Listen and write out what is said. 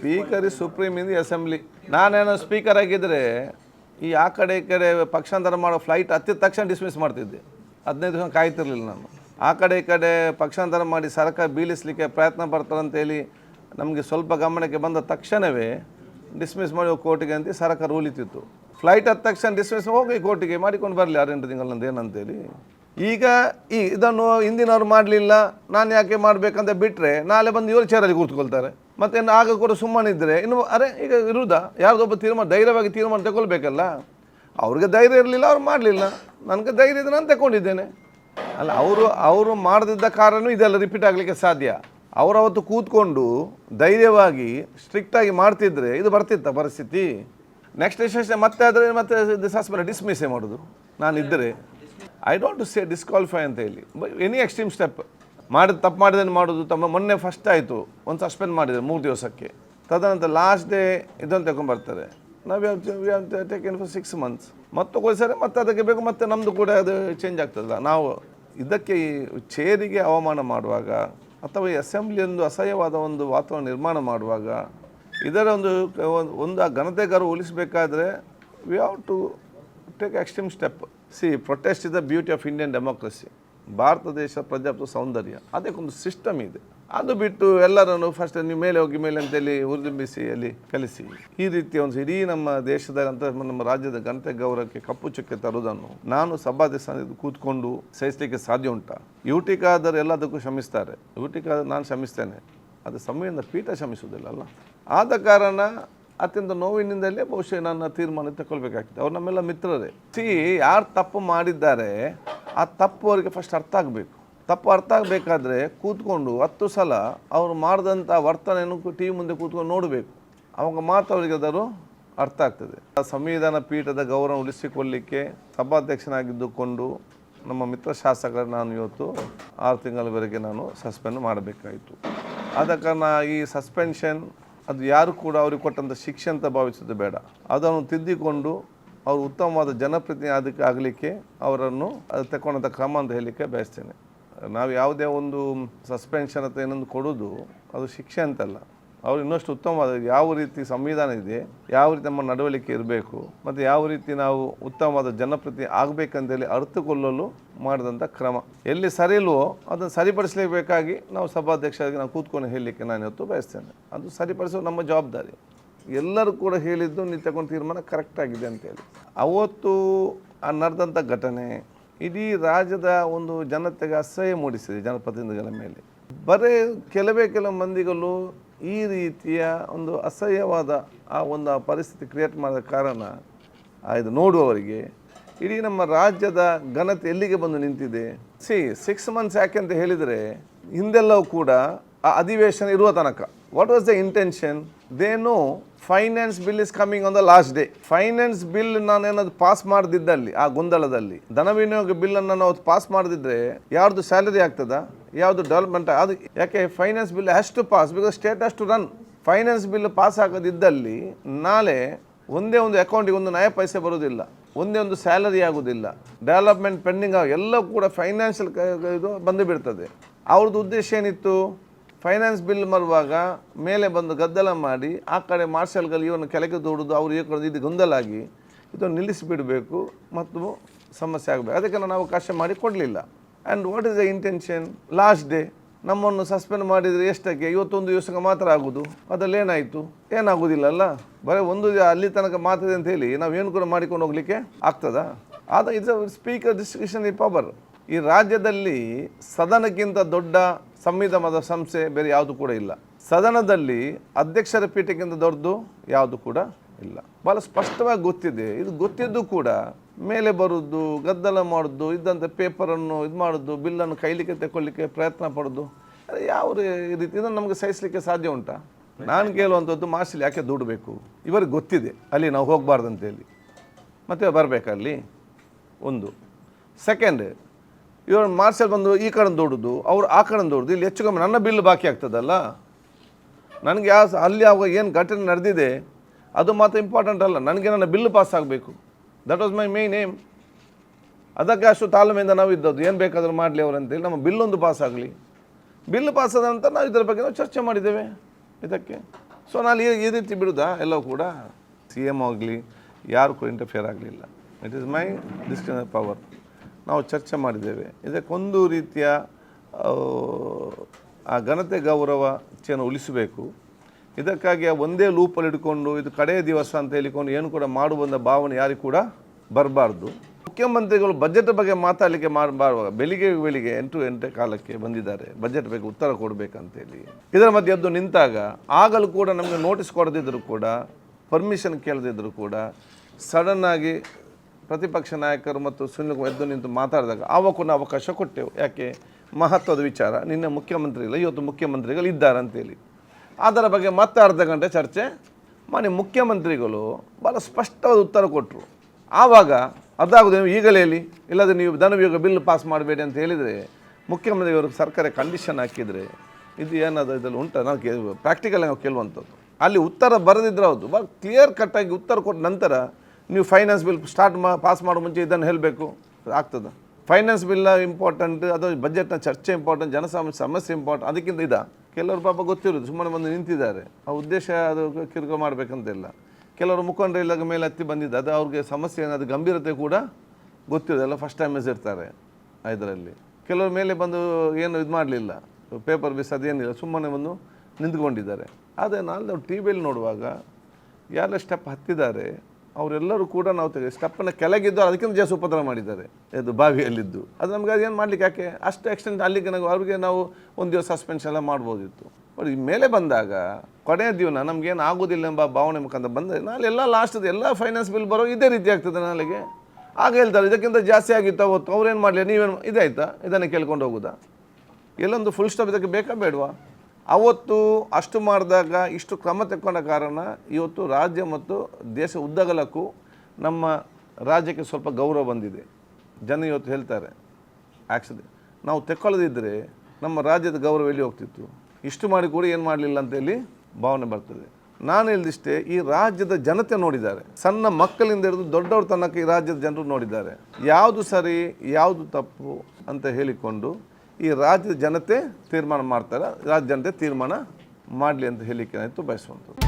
Speaker is supreme in the assembly. ನಾನೇನೋ speaker ಆಗಿದ್ದರೆ ಈ ಆ ಕಡೆ ಈ ಕಡೆ ಪಕ್ಷಾಂತರ ಮಾಡೋ ಫ್ಲೈಟ್ ಹತ್ತಿದ ತಕ್ಷಣ ಡಿಸ್ಮಿಸ್ ಮಾಡ್ತಿದ್ದೆ. ಹದಿನೈದು ದಿವಸ ಕಾಯ್ತಿರ್ಲಿಲ್ಲ ನಾನು. ಆ ಕಡೆ ಈ ಕಡೆ ಪಕ್ಷಾಂತರ ಮಾಡಿ ಸರ್ಕಾರ ಬೀಳಿಸಲಿಕ್ಕೆ ಪ್ರಯತ್ನ ಪಡ್ತಾರಂತೇಳಿ ನಮಗೆ ಸ್ವಲ್ಪ ಗಮನಕ್ಕೆ ಬಂದ ತಕ್ಷಣವೇ ಡಿಸ್ಮಿಸ್ ಮಾಡಿ ಕೋರ್ಟಿಗೆ ಅಂತ ಸರ್ಕಾರ ರೂಲಿತಿತ್ತು ಫ್ಲೈಟ್ ಹತ್ತ ತಕ್ಷಣ ಡಿಸ್ಮಿಸ್ ಹೋಗಿ ಕೋರ್ಟಿಗೆ ಮಾಡಿಕೊಂಡು ಬರಲಿ ಆರೆಂಟು ತಿಂಗಳಂದು ಏನಂತೇಳಿ. ಈಗ ಈ ಇದನ್ನು ಹಿಂದಿನವ್ರು ಮಾಡಲಿಲ್ಲ, ನಾನು ಯಾಕೆ ಮಾಡಬೇಕಂತ ಬಿಟ್ಟರೆ ನಾಳೆ ಬಂದು ಇವರು ಚೇರಲ್ಲಿ ಕೂತ್ಕೊಳ್ತಾರೆ. ಮತ್ತೆ ಇನ್ನು ಆಗ ಕೂಡ ಸುಮ್ಮನಿದ್ದರೆ ಇನ್ನು ಅರೆ ಈಗ ಇರುವುದಾ ಯಾರ್ದೊಬ್ಬ ತೀರ್ಮಾನ, ಧೈರ್ಯವಾಗಿ ತೀರ್ಮಾನ ತಗೊಳ್ಬೇಕಲ್ಲ ಅವ್ರಿಗೆ ಧೈರ್ಯ ಇರಲಿಲ್ಲ, ಅವ್ರು ಮಾಡಲಿಲ್ಲ. ನನಗೆ ಧೈರ್ಯ ಇದೆ ನಾನು ತಗೊಂಡಿದ್ದೇನೆ ಅಲ್ಲ, ಅವರು ಅವರು ಮಾಡದಿದ್ದ ಕಾರಣ ಇದೆಲ್ಲ ರಿಪೀಟ್ ಆಗಲಿಕ್ಕೆ ಸಾಧ್ಯ. ಅವರವತ್ತು ಕೂತ್ಕೊಂಡು ಧೈರ್ಯವಾಗಿ ಸ್ಟ್ರಿಕ್ಟಾಗಿ ಮಾಡ್ತಿದ್ರೆ ಇದು ಬರ್ತಿತ್ತ ಪರಿಸ್ಥಿತಿ? ನೆಕ್ಸ್ಟ್ ಸೆಷನ್ ಮತ್ತೆ ಆದರೆ ಮತ್ತೆ ಸಸ್ಪೆಂಡ್ ಡಿಸ್ಮಿಸ್ಸೇ ಮಾಡೋದು? ನಾನು ಇದ್ದರೆ ಐ ಡೋಂಟ್ ಸೇ ಡಿಸ್ಕ್ವಾಲಿಫೈ ಅಂತ ಹೇಳಿ. ಎನಿ ಎಕ್ಸ್ಟ್ರೀಮ್ ಸ್ಟೆಪ್ ಮಾಡಿದ, ತಪ್ಪು ಮಾಡಿದ್ರೆ ಮಾಡೋದು ತಮ್ಮ ಮೊನ್ನೆ ಫಸ್ಟ್ ಆಯಿತು. ಒಂದು ಸಸ್ಪೆಂಡ್ ಮಾಡಿದೆ ಮೂರು ದಿವಸಕ್ಕೆ. ತದನಂತರ ಲಾಸ್ಟ್ ಡೇ ಇದನ್ನು ತಗೊಂಡ್ಬರ್ತಾರೆ ನಾವು take taken for six months ಮತ್ತೆ ತಗೊಳ್ತಾರೆ ಮತ್ತೆ ಅದಕ್ಕೆ ಬೇಕು, ಮತ್ತೆ ನಮ್ಮದು ಕೂಡ ಅದು ಚೇಂಜ್ ಆಗ್ತದಲ್ಲ. ನಾವು ಇದಕ್ಕೆ ಈ ಚೇರಿಗೆ ಅವಮಾನ ಮಾಡುವಾಗ, ಅಥವಾ ಈ ಅಸೆಂಬ್ಲಿ ಒಂದು ಅಸಹ್ಯವಾದ ಒಂದು ವಾತಾವರಣ ನಿರ್ಮಾಣ ಮಾಡುವಾಗ, ಇದರ ಒಂದು, ಒಂದು- ಒಂದು ಆ ಘನತೆಗಾರ ಉಳಿಸಬೇಕಾದ್ರೆ we have to take extreme step see protest is the beauty of Indian democracy Bharat ದೇಶ ಪ್ರಜಾಪ್ತ ಸೌಂದರ್ಯ ಅದಕ್ಕೊಂದು ಸಿಸ್ಟಮ್ ಇದೆ ಅದು ಬಿಟ್ಟು ಎಲ್ಲರನ್ನು ಫಸ್ಟ್ ನೀವು ಮೇಲೆ ಹೋಗಿ ಮೇಲೆ ಅಂತೇಳಿ ಹುರಿದುಂಬಿಸಿ ಅಲ್ಲಿ ಕಲಿಸಿ ಈ ರೀತಿಯ ಒಂದು ಇಡೀ ನಮ್ಮ ದೇಶದ ನಮ್ಮ ರಾಜ್ಯದ ಘನತೆ ಗೌರವಕ್ಕೆ ಕಪ್ಪು ಚುಕ್ಕೆ ತರುವುದನ್ನು ನಾನು ಸಭಾಧ್ಯಕ್ಷ ಕೂತ್ಕೊಂಡು ಸಹಿಸಲಿಕ್ಕೆ ಸಾಧ್ಯ ಉಂಟಾ ಯುಟಿಕಾದರೆ ಎಲ್ಲದಕ್ಕೂ ಶ್ರಮಿಸ್ತಾರೆ ಯುಟಿಕಾದರೆ ನಾನು ಶ್ರಮಿಸ್ತೇನೆ ಅದು ಸಂವಿಧಾನ ಪೀಠ ಶ್ರಮಿಸುವುದಿಲ್ಲ ಅಲ್ಲ ಆದ ಕಾರಣ ಅತ್ಯಂತ ನೋವಿನಿಂದಲೇ ಬಹುಶಃ ನನ್ನ ತೀರ್ಮಾನ ತಗೊಳ್ಬೇಕಾಗ್ತದೆ ಅವ್ರು ನಮ್ಮೆಲ್ಲ ಮಿತ್ರರೇ. ಸಿ ಯಾರು ತಪ್ಪು ಮಾಡಿದ್ದಾರೆ, ಆ ತಪ್ಪು ಅವರಿಗೆ ಫಸ್ಟ್ ಅರ್ಥ ಆಗಬೇಕು. ತಪ್ಪು ಅರ್ಥ ಆಗಬೇಕಾದ್ರೆ ಕೂತ್ಕೊಂಡು ಹತ್ತು ಸಲ ಅವರು ಮಾಡಿದಂಥ ವರ್ತನೆಯನ್ನು ಟಿ ವಿ ಮುಂದೆ ಕೂತ್ಕೊಂಡು ನೋಡಬೇಕು. ಅವಾಗ ಮಾತ್ರ ಅವರಿಗೆ ಅದರ ಅರ್ಥ ಆಗ್ತದೆ. ಸಂವಿಧಾನ ಪೀಠದ ಗೌರವ ಉಳಿಸಿಕೊಳ್ಳಿಕ್ಕೆ ಸಭಾಧ್ಯಕ್ಷನಾಗಿದ್ದುಕೊಂಡು ನಮ್ಮ ಮಿತ್ರ ಶಾಸಕರ ನಾನು ಇವತ್ತು ಆರು ತಿಂಗಳವರೆಗೆ ನಾನು ಸಸ್ಪೆಂಡ್ ಮಾಡಬೇಕಾಯಿತು. ಆದ ಕಾರಣ ಈ ಸಸ್ಪೆನ್ಷನ್ ಅದು ಯಾರು ಕೂಡ ಅವ್ರಿಗೆ ಕೊಟ್ಟಂಥ ಶಿಕ್ಷೆ ಅಂತ ಭಾವಿಸೋದು ಬೇಡ. ಅದನ್ನು ತಿದ್ದಿಕೊಂಡು ಅವರು ಉತ್ತಮವಾದ ಜನಪ್ರತಿನಿಧಿ ಅದಕ್ಕೆ ಆಗಲಿಕ್ಕೆ ಅವರನ್ನು ಅದು ತಗೊಂಡಂಥ ಕ್ರಮ ಅಂತ ಹೇಳಲಿಕ್ಕೆ ಬಯಸ್ತೇನೆ. ನಾವು ಯಾವುದೇ ಒಂದು ಸಸ್ಪೆನ್ಷನ್ ಅಥವಾ ಏನೊಂದು ಕೊಡೋದು ಅದು ಶಿಕ್ಷೆ ಅಂತಲ್ಲ. ಅವ್ರು ಇನ್ನಷ್ಟು ಉತ್ತಮವಾದ ಯಾವ ರೀತಿ ಸಂವಿಧಾನ ಇದೆ, ಯಾವ ರೀತಿ ನಮ್ಮ ನಡವಳಿಕೆ ಇರಬೇಕು, ಮತ್ತು ಯಾವ ರೀತಿ ನಾವು ಉತ್ತಮವಾದ ಜನಪ್ರತಿ ಆಗಬೇಕಂತೇಳಿ ಅರ್ಥಕೊಳ್ಳಲು ಮಾಡಿದಂಥ ಕ್ರಮ. ಎಲ್ಲಿ ಸರಿ ಇಲ್ವೋ ಅದನ್ನು ಸರಿಪಡಿಸಲೇಬೇಕಾಗಿ ನಾವು ಸಭಾಧ್ಯಕ್ಷರಿಗೆ ನಾವು ಕೂತ್ಕೊಂಡು ಹೇಳಲಿಕ್ಕೆ ನಾನು ಇವತ್ತು ಬಯಸ್ತೇನೆ. ಅದು ಸರಿಪಡಿಸೋ ನಮ್ಮ ಜವಾಬ್ದಾರಿ. ಎಲ್ಲರೂ ಕೂಡ ಹೇಳಿದ್ದು ನೀವು ತಗೊಂಡು ತೀರ್ಮಾನ ಕರೆಕ್ಟ್ ಆಗಿದೆ ಅಂತೇಳಿ ಅವತ್ತು ಆ ನಡೆದಂಥ ಘಟನೆ ಇಡೀ ರಾಜ್ಯದ ಒಂದು ಜನತೆಗೆ ಅಸಹ್ಯ ಮೂಡಿಸಿದೆ ಜನಪ್ರತಿನಿಧಿಗಳ ಮೇಲೆ. ಬರೀ ಕೆಲವೇ ಕೆಲವು ಮಂದಿಗಳು ಈ ರೀತಿಯ ಒಂದು ಅಸಹ್ಯವಾದ ಆ ಒಂದು ಪರಿಸ್ಥಿತಿ ಕ್ರಿಯೇಟ್ ಮಾಡಿದ ಕಾರಣ ಇದು ನೋಡುವವರಿಗೆ, ಇಡೀ ನಮ್ಮ ರಾಜ್ಯದ ಘನತೆ ಎಲ್ಲಿಗೆ ಬಂದು ನಿಂತಿದೆ? ಸಿ ಸಿಕ್ಸ್ ಮಂತ್ಸ್ ಯಾಕೆ ಅಂತ ಹೇಳಿದರೆ, ಹಿಂದೆಲ್ಲವೂ ಕೂಡ ಆ ಅಧಿವೇಶನ ಇರುವ ತನಕ. What was the intention they know finance bill is coming on the last day finance bill ನಾನೇನಾದ್ರು pass ಮಾಡದಿದ್ದಲ್ಲಿ, ಆ ಗೊಂದಲದಲ್ಲಿ, ಧನ ವಿನಿಯೋಗ ಬಿಲ್ಲನ್ನು ನಾವು ಪಾಸ್ ಮಾಡದಿದ್ರೆ, ಯಾರ್ದು ಸ್ಯಾಲರಿ ಆಗ್ತದ? ಯಾವುದು ಡೆವಲಪ್ಮೆಂಟ್ ಅದು ಯಾಕೆ finance bill has to pass because state has to run finance bill pass ಆಗೋದಿದ್ದಲ್ಲಿ ನಾಳೆ ಒಂದೇ ಒಂದು ಅಕೌಂಟಿಗೆ ಒಂದು ನಯ ಪೈಸೆ ಬರೋದಿಲ್ಲ ಒಂದೇ ಒಂದು ಸ್ಯಾಲರಿ ಆಗೋದಿಲ್ಲ ಡೆವಲಪ್ಮೆಂಟ್ ಪೆಂಡಿಂಗ್ ಆಗ ಎಲ್ಲ ಕೂಡ ಫೈನಾನ್ಷಿಯಲ್ ಇದು ಬಂದು ಬಿಡ್ತದೆ. ಅವ್ರದ್ದು ಉದ್ದೇಶ ಏನಿತ್ತು? ಫೈನಾನ್ಸ್ ಬಿಲ್ ಬರುವಾಗ ಮೇಲೆ ಬಂದು ಗದ್ದಲ ಮಾಡಿ ಆ ಕಡೆ ಮಾರ್ಷಲ್ಗಳು ಇವನು ಕೆಳಗೆ ದೂಡುದು ಅವ್ರು ಕಡೆ ಇದು ಗೊಂದಲಾಗಿ ಇದನ್ನು ನಿಲ್ಲಿಸಿಬಿಡಬೇಕು ಮತ್ತು ಸಮಸ್ಯೆ ಆಗಬೇಕು. ಅದಕ್ಕೆ ನಾನು ಅವಕಾಶ ಮಾಡಿ ಕೊಡಲಿಲ್ಲ. And what is the intention last day ನಮ್ಮನ್ನು ಸಸ್ಪೆಂಡ್ ಮಾಡಿದರೆ ಎಷ್ಟಕ್ಕೆ? ಇವತ್ತೊಂದು ದಿವಸಕ್ಕೆ ಮಾತ್ರ ಆಗೋದು? ಅದರಲ್ಲಿ ಏನಾಯಿತು? ಏನಾಗೋದಿಲ್ಲಲ್ಲ? ಬರೀ ಒಂದು ಅಲ್ಲಿ ತನಕ ಮಾತಿದೆ ಅಂತ ಹೇಳಿ ನಾವೇನು ಕೂಡ ಮಾಡಿಕೊಂಡು ಹೋಗ್ಲಿಕ್ಕೆ ಆಗ್ತದಾ? ಆದ ಇದು ಸ್ಪೀಕರ್ ಡಿಸ್ಟ್ರಿಕ್ಯೂಷನ್ ಪವರ್ ಈ ರಾಜ್ಯದಲ್ಲಿ ಸದನಕ್ಕಿಂತ ದೊಡ್ಡ ಸಂವಿಧಾನದ ಸಂಸ್ಥೆ ಬೇರೆ ಯಾವುದು ಕೂಡ ಇಲ್ಲ. ಸದನದಲ್ಲಿ ಅಧ್ಯಕ್ಷರ ಪೀಠಕ್ಕಿಂತ ದೊಡ್ಡದು ಯಾವುದು ಕೂಡ ಇಲ್ಲ. ಭಾಳ ಸ್ಪಷ್ಟವಾಗಿ ಗೊತ್ತಿದೆ. ಇದು ಗೊತ್ತಿದ್ದು ಕೂಡ ಮೇಲೆ ಬರೋದು, ಗದ್ದಲ ಮಾಡೋದು ಇದ್ದಂಥ ಪೇಪರನ್ನು ಇದು ಮಾಡೋದು ಬಿಲ್ಲನ್ನು ಕೈಲಿಕ್ಕೆ ತಗೊಳ್ಳಿಕ್ಕೆ ಪ್ರಯತ್ನ ಪಡೋದು. ಯಾವ ರೀತಿ ಇದನ್ನು ನಮಗೆ ಸಹಿಸಲಿಕ್ಕೆ ಸಾಧ್ಯ ಉಂಟಾ? ನಾನು ಕೇಳುವಂಥದ್ದು ಮಾರ್ಷಲ್ ಯಾಕೆ ದುಡ್ಬೇಕು? ಇವರಿಗೆ ಗೊತ್ತಿದೆ. ಅಲ್ಲಿ ನಾವು ಹೋಗಬಾರ್ದು ಅಂತೇಳಿ ಮತ್ತೆ ಬರಬೇಕಲ್ಲಿ? ಒಂದು. ಸೆಕೆಂಡ್ ಇವರು ಮಾರ್ಷಲ್ ಬಂದು ಈ ಕಡೆ ದೊಡ್ಡದು ಅವ್ರು ಆ ಕಡೆ ದೊಡ್ಡದು ಇಲ್ಲಿ ಹೆಚ್ಚು ಕಮ್ಮಿ ನನ್ನ ಬಿಲ್ ಬಾಕಿ ಆಗ್ತದಲ್ಲ? ನನಗೆ ಯಾವ ಅಲ್ಲಿ ಯಾವಾಗ ಏನು ಘಟನೆ ನಡೆದಿದೆ, ಅದು ಮಾತ್ರ ಇಂಪಾರ್ಟೆಂಟ್ ಅಲ್ಲ. ನನಗೆ ನನ್ನ ಬಿಲ್ ಪಾಸ್ ಆಗಬೇಕು. That was my main aim ಅದಕ್ಕೆ ಅಷ್ಟು ತಾಳ್ಮೆಯಿಂದ ನಾವು ಇದ್ದದ್ದು. ಏನು ಬೇಕಾದರೂ ಮಾಡಲಿ ಅವರು ಅಂತೇಳಿ ನಮ್ಮ ಬಿಲ್ಲೊಂದು ಪಾಸ್ ಆಗಲಿ. ಬಿಲ್ ಪಾಸ್ ಆದ ನಂತರ ನಾವು ಇದರ ಬಗ್ಗೆ ನಾವು ಚರ್ಚೆ ಮಾಡಿದ್ದೇವೆ. ಇದಕ್ಕೆ. ಸೊ ನಾನು ಈ- ರೀತಿ ಬಿಡುದಾ? ಎಲ್ಲವೂ ಕೂಡ ಸಿ ಎಂ ಆಗಲಿ ಯಾರು ಕೂಡ ಇಂಟರ್ಫಿಯರ್ ಆಗಲಿಲ್ಲ it is my discretion power ನಾವು ಚರ್ಚೆ ಮಾಡಿದ್ದೇವೆ. ಇದಕ್ಕೊಂದು ರೀತಿಯ, ಆ ಘನತೆ ಗೌರವ ಚೇನ ಉಳಿಸಬೇಕು. ಇದಕ್ಕಾಗಿ ಒಂದೇ ಲೂಪಲ್ಲಿ ಹಿಡ್ಕೊಂಡು ಇದು ಕಡೆಯ ದಿವಸ ಅಂತ ಹೇಳಿಕೊಂಡು ಏನು ಕೂಡ ಮಾಡುವಂಥ ಭಾವನೆ ಯಾರಿಗೂ ಕೂಡ ಬರಬಾರ್ದು. ಮುಖ್ಯಮಂತ್ರಿಗಳು ಬಜೆಟ್ ಬಗ್ಗೆ ಮಾತಾಡಲಿಕ್ಕೆ ಮಾಡಬಾರುವಾಗ ಬೆಳಿಗ್ಗೆ ಬೆಳಿಗ್ಗೆ ಎಂಟು ಎಂಟು ಕಾಲಕ್ಕೆ ಬಂದಿದ್ದಾರೆ. ಬಜೆಟ್ ಬಗ್ಗೆ ಉತ್ತರ ಕೊಡಬೇಕಂತೇಳಿ. ಇದರ ಮಧ್ಯೆ ಎದ್ದು ನಿಂತಾಗ ಆಗಲೂ ಕೂಡ ನಮಗೆ ನೋಟಿಸ್ ಕೊಡದಿದ್ದರೂ ಕೂಡ ಪರ್ಮಿಷನ್ ಕೇಳದಿದ್ದರೂ ಕೂಡ ಸಡನ್ನಾಗಿ ಪ್ರತಿಪಕ್ಷ ನಾಯಕರು ಮತ್ತು ಸುನಿಲ್ ಎದ್ದು ನಿಂತು ಮಾತಾಡಿದಾಗ ಆವಾಗ ನಾವು ಅವಕಾಶ ಕೊಟ್ಟೆವು. ಯಾಕೆ? ಮಹತ್ವದ ವಿಚಾರ. ನಿನ್ನೆ ಮುಖ್ಯಮಂತ್ರಿಗಳು, ಇವತ್ತು ಮುಖ್ಯಮಂತ್ರಿಗಳು ಇದ್ದಾರೆ ಅಂತೇಳಿ ಅದರ ಬಗ್ಗೆ ಮತ್ತೆ ಅರ್ಧ ಗಂಟೆ ಚರ್ಚೆ. ಮಾನ್ಯ ಮುಖ್ಯಮಂತ್ರಿಗಳು ಭಾಳ ಸ್ಪಷ್ಟವಾದ ಉತ್ತರ ಕೊಟ್ಟರು ಆವಾಗ ಅದಾಗೋದು ನೀವು ಈಗಲೇ ಹೇಳಿ. ಇಲ್ಲದೆ ನೀವು ಧನವಿಯೋಗ ಬಿಲ್ ಪಾಸ್ ಮಾಡಬೇಡಿ ಅಂತ ಹೇಳಿದರೆ ಮುಖ್ಯಮಂತ್ರಿಗಳು ಸರ್ಕಾರ ಕಂಡೀಷನ್ ಹಾಕಿದರೆ ಇದು ಏನಾದರೂ ಇದರಲ್ಲಿ ಉಂಟ? ನಾವು ಕೇ ಪ್ರಾಕ್ಟಿಕಲ್ ನಾವು ಕೇಳುವಂಥದ್ದು. ಅಲ್ಲಿ ಉತ್ತರ ಬರೆದಿದ್ರೆ ಹೌದು. ಭಾಳ ಕ್ಲಿಯರ್ ಕಟ್ಟಾಗಿ ಉತ್ತರ ಕೊಟ್ಟ ನಂತರ ನೀವು ಫೈನಾನ್ಸ್ ಬಿಲ್ ಸ್ಟಾರ್ಟ್ ಮಾ ಪಾಸ್ ಮಾಡೋ ಮುಂಚೆ ಇದನ್ನು ಹೇಳಬೇಕು. ಆಗ್ತದೆ? ಫೈನಾನ್ಸ್ ಬಿಲ್ಲ ಇಂಪಾರ್ಟೆಂಟ್, ಅದು ಬಜೆಟ್ನ ಚರ್ಚೆ ಇಂಪಾರ್ಟೆಂಟ್ ಜನಸಾಮಾನ್ಯ ಸಮಸ್ಯೆ ಇಂಪಾರ್ಟೆಂಟ್ ಅದಕ್ಕಿಂತ ಇದ. ಕೆಲವರು ಪಾಪ ಗೊತ್ತಿರೋದು ಸುಮ್ಮನೆ ಬಂದು ನಿಂತಿದ್ದಾರೆ. ಆ ಉದ್ದೇಶ ಅದು ಕಿರುಕು ಮಾಡಬೇಕಂತಿಲ್ಲ. ಕೆಲವರು ಮುಖಂಡರು ಇಲ್ಲಾಗ ಮೇಲೆ ಹತ್ತಿ ಬಂದಿದ್ದು, ಅದು ಅವ್ರಿಗೆ ಸಮಸ್ಯೆ ಏನಾದ್ರು ಗಂಭೀರತೆ ಕೂಡ ಗೊತ್ತಿರೋದು ಎಲ್ಲ ಫಸ್ಟ್ ಟೈಮ್ ಇರ್ತಾರೆ ಇದರಲ್ಲಿ. ಕೆಲವರು ಮೇಲೆ ಬಂದು ಏನು ಇದು ಮಾಡಲಿಲ್ಲ. ಪೇಪರ್ ಬಿಸ್ ಅದೇನಿಲ್ಲ, ಸುಮ್ಮನೆ ಬಂದು ನಿಂತ್ಕೊಂಡಿದ್ದಾರೆ. ಆದರೆ ನಾವು ಟಿ ವಿಯಲ್ಲಿ ನೋಡುವಾಗ ಯಾರೆಲ್ಲ ಸ್ಟೆಪ್ ಹತ್ತಿದ್ದಾರೆ ಅವರೆಲ್ಲರೂ ಕೂಡ ನಾವು ತೆಗೆ ಸ್ಟೆಪ್ಪನ್ನು ಕೆಳಗಿದ್ದು ಅದಕ್ಕಿಂತ ಜಾಸ್ತಿ ಉಪದ್ರ ಮಾಡಿದ್ದಾರೆ. ಅದು ಬಾವಿಯಲ್ಲಿದ್ದು. ಅದು ನಮ್ಗೆ ಅದೇನು ಮಾಡ್ಲಿಕ್ಕೆ ಯಾಕೆ? ಅಷ್ಟು ಎಕ್ಸ್ಟೆಂಟ್ ಅಲ್ಲಿಗೆ ನಾವು ಅವ್ರಿಗೆ ನಾವು ಒಂದು ದಿವಸ ಸಸ್ಪೆನ್ಷನ್ ಎಲ್ಲ ಮಾಡ್ಬೋದಿತ್ತು. ಬಟ್ ಮೇಲೆ ಬಂದಾಗ ಕೊನೆಯ ದಿವನ ನಮಗೇನು ಆಗೋದಿಲ್ಲ ಎಂಬ ಭಾವನೆ ಮುಖಾಂತರ ಬಂದರೆ ನಾಳೆ ಎಲ್ಲ ಲಾಸ್ಟದು ಎಲ್ಲ ಫೈನಾನ್ಸ್ ಬಿಲ್ ಬರೋ ಇದೇ ರೀತಿ ಆಗ್ತದೆ ನಾಳೆಗೆ. ಆಗ ಹೇಳ್ತಾರೆ, ಇದಕ್ಕಿಂತ ಜಾಸ್ತಿ ಆಗಿತ್ತು ಅವತ್ತು. ಅವ್ರೇನು ಮಾಡಲಿ ನೀವೇನು ಇದಾಯ್ತಾ ಇದನ್ನು ಕೇಳ್ಕೊಂಡು ಹೋಗೋದಾ? ಎಲ್ಲೊಂದು ಫುಲ್ ಸ್ಟಾಪ್ ಇದಕ್ಕೆ ಬೇಕಾ ಬೇಡವಾ? ಅವತ್ತು ಅಷ್ಟು ಮಾಡಿದಾಗ ಇಷ್ಟು ಕ್ರಮ ತೆಕ್ಕೊಂಡ ಕಾರಣ ಇವತ್ತು ರಾಜ್ಯ ಮತ್ತು ದೇಶ ಉದ್ದಗಲಕ್ಕೂ ನಮ್ಮ ರಾಜ್ಯಕ್ಕೆ ಸ್ವಲ್ಪ ಗೌರವ ಬಂದಿದೆ. ಜನ ಇವತ್ತು ಹೇಳ್ತಾರೆ ಆ್ಯಕ್ಚುಲಿ ನಾವು ತೆಕ್ಕೊಳ್ಳದಿದ್ದರೆ ನಮ್ಮ ರಾಜ್ಯದ ಗೌರವ ಎಲ್ಲಿ ಹೋಗ್ತಿತ್ತು? ಇಷ್ಟು ಮಾಡಿ ಕೂಡ ಏನು ಮಾಡಲಿಲ್ಲ ಅಂತೇಳಿ ಭಾವನೆ ಬರ್ತದೆ. ನಾನು ಹೇಳಿದಿಷ್ಟೇ, ಈ ರಾಜ್ಯದ ಜನತೆ ನೋಡಿದ್ದಾರೆ. ಸಣ್ಣ ಮಕ್ಕಳಿಂದ ಹಿಡಿದು ದೊಡ್ಡವ್ರ ತನಕ ಈ ರಾಜ್ಯದ ಜನರು ನೋಡಿದ್ದಾರೆ. ಯಾವುದು ಸರಿ, ಯಾವುದು ತಪ್ಪು ಅಂತ ಹೇಳಿಕೊಂಡು ಈ ರಾಜ್ಯದ ಜನತೆ ತೀರ್ಮಾನ ಮಾಡ್ತಾರೆ ರಾಜ್ಯ ಜನತೆ ತೀರ್ಮಾನ ಮಾಡಲಿ ಅಂತ ಹೇಳಿಕೆ ಆಯಿತು ಬಯಸುವಂಥದ್ದು.